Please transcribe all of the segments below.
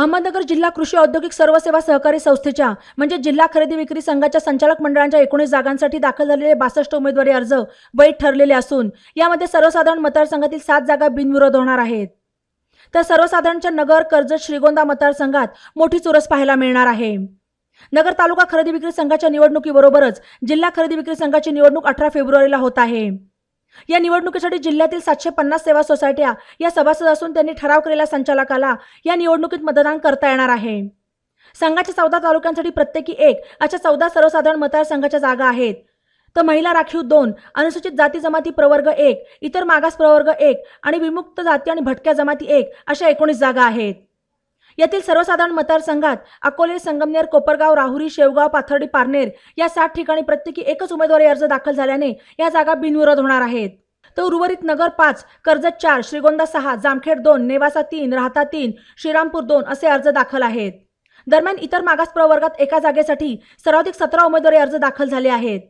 अहमदनगर जिल्हा कृषी औद्योगिक सर्व सेवा सहकारी संस्थेच्या म्हणजे जिल्हा खरेदी विक्री संघाच्या संचालक मंडळांच्या एकोणीस जागांसाठी दाखल झालेले बासष्ट उमेदवारी अर्ज वैध ठरलेले असून यामध्ये सर्वसाधारण मतदारसंघातील सात जागा बिनविरोध होणार आहेत. तर सर्वसाधारणच्या नगर कर्जत श्रीगोंदा मतदारसंघात मोठी चुरस पाहायला मिळणार आहे. नगर तालुका खरेदी विक्री संघाच्या निवडणुकीबरोबरच जिल्हा खरेदी विक्री संघाची निवडणूक अठरा फेब्रुवारीला होत आहे. या निवडणुकीसाठी जिल्ह्यातील सातशे पन्नास सेवा सोसायट्या या सभासद असून त्यांनी ठराव केलेल्या संचालकाला या निवडणुकीत मतदान करता येणार आहे. संघाच्या चौदा तालुक्यांसाठी प्रत्येकी एक अशा चौदा सर्वसाधारण मतदारसंघाच्या जागा आहेत. तर महिला राखीव दोन अनुसूचित जाती जमाती प्रवर्ग एक इतर मागास प्रवर्ग एक आणि विमुक्त जाती आणि भटक्या जमाती एक अशा एकोणीस जागा आहेत. यातील सर्वसाधारण मतदारसंघात अकोले संगमनेर कोपरगाव राहुरी शेवगाव पाथर्डी पारनेर या सात ठिकाणी प्रत्येकी एकच उमेदवारी अर्ज दाखल झाल्याने या जागा बिनविरोध होणार आहेत. तर उर्वरित नगर पाच कर्जत चार श्रीगोंदा सहा जामखेड दोन नेवासा तीन राहता तीन श्रीरामपूर दोन असे अर्ज दाखल आहेत. दरम्यान इतर मागास प्रवर्गात एका जागेसाठी सर्वाधिक सतरा उमेदवारी अर्ज दाखल झाले आहेत.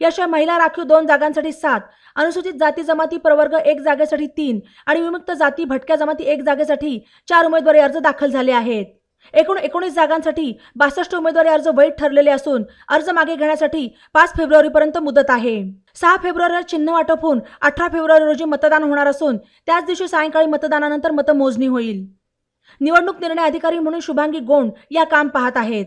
याशिवाय महिला राखीव दोन जागांसाठी सात अनुसूचित जाती जमाती प्रवर्ग एक जागेसाठी तीन आणि विमुक्त जाती भटक्या जमाती एक जागेसाठी चार उमेदवारी अर्ज दाखल झाले आहेत. एकूण एकोणीस जागांसाठी बासष्ट उमेदवारी अर्ज वैध ठरलेले असून अर्ज मागे घेण्यासाठी पाच फेब्रुवारीपर्यंत मुदत आहे. सहा फेब्रुवारीला चिन्ह वाटप होऊन अठरा फेब्रुवारी रोजी मतदान होणार असून त्याच दिवशी सायंकाळी मतदानानंतर मतमोजणी होईल. निवडणूक निर्णय अधिकारी म्हणून शुभांगी गोंड या काम पाहत आहेत.